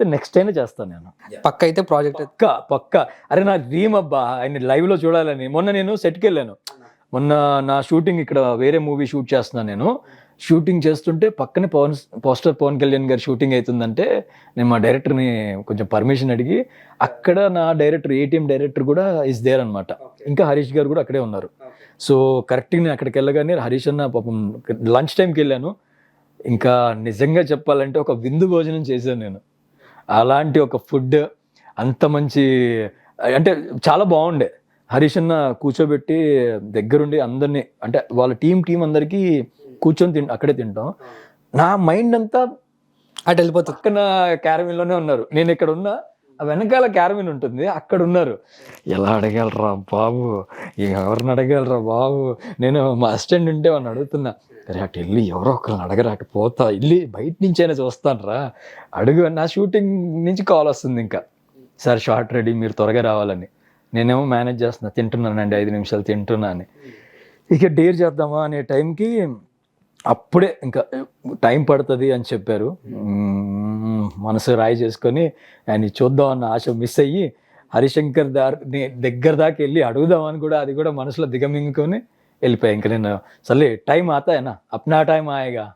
Next అయినా చేస్తాను నేను. పక్క అయితే ప్రాజెక్ట్ పక్క పక్క. అరే నా డ్రీమ్ అబ్బా. ఆయన live లో చూడాలని. మొన్న నేను సెట్కి వెళ్ళాను. మొన్న నా షూటింగ్ ఇక్కడ వేరే మూవీ షూట్ చేస్తున్నాను నేను. షూటింగ్ చేస్తుంటే పక్కనే పవన్ పోస్టర్ పవన్ కళ్యాణ్ గారి షూటింగ్ అవుతుందంటే నేను మా డైరెక్టర్ని కొంచెం పర్మిషన్ అడిగి అక్కడ నా డైరెక్టర్ ఏటీఎం డైరెక్టర్ కూడా ఇస్ దేర్ అనమాట ఇంకా హరీష్ గారు కూడా అక్కడే ఉన్నారు. సో కరెక్ట్గా నేను అక్కడికి వెళ్ళగానే హరీష్ అన్న పాపం లంచ్ టైంకి వెళ్ళాను. ఇంకా నిజంగా చెప్పాలంటే ఒక విందు భోజనం చేశాను నేను. అలాంటి ఒక ఫుడ్ అంత మంచి అంటే చాలా బాగుండే. హరీష్ అన్న కూర్చోబెట్టి దగ్గరుండి అందరినీ అంటే వాళ్ళ టీం టీం అందరికీ కూర్చొని తిన్ అక్కడే తింటాం. నా మైండ్ అంతా అటు వెళ్ళిపోతుంది. పక్కన క్యారమిన్లోనే ఉన్నారు. నేను ఇక్కడ ఉన్నా వెనకాల క్యారమిన్ ఉంటుంది అక్కడ ఉన్నారు ఎలా అడగలరా బాబు? ఎవరిని అడగలరా బాబు? నేను మా అసిస్టెంట్ ఉంటే వాడిని అడుగుతున్నా. అరే అటు వెళ్ళి ఎవరో ఒకరిని అడగరా అటు పోతా వెళ్ళి బయట నుంచైనా చూస్తానరా. అడుగు నా షూటింగ్ నుంచి కాల్ వస్తుంది ఇంకా. సార్ షార్ట్ రెడీ మీరు త్వరగా రావాలని. నేనేమో మేనేజ్ చేస్తున్నా తింటున్నానండి ఐదు నిమిషాలు తింటున్నా అని. ఇక డేర్ చేద్దామా? అనే టైంకి అప్పుడే ఇంకా టైం పడుతుంది అని చెప్పారు. మనసు రాయి చేసుకొని ఆయన చూద్దాం అన్న ఆశ మిస్ అయ్యి హరిశంకర్ దారి దగ్గర దాకా వెళ్ళి అడుగుదామని కూడా అది కూడా మనసులో దిగమింగుకొని వెళ్ళిపోయా. ఇంక నేను సర్లే టైం ఆతా అయినా అప్నా టైం ఆయేగా?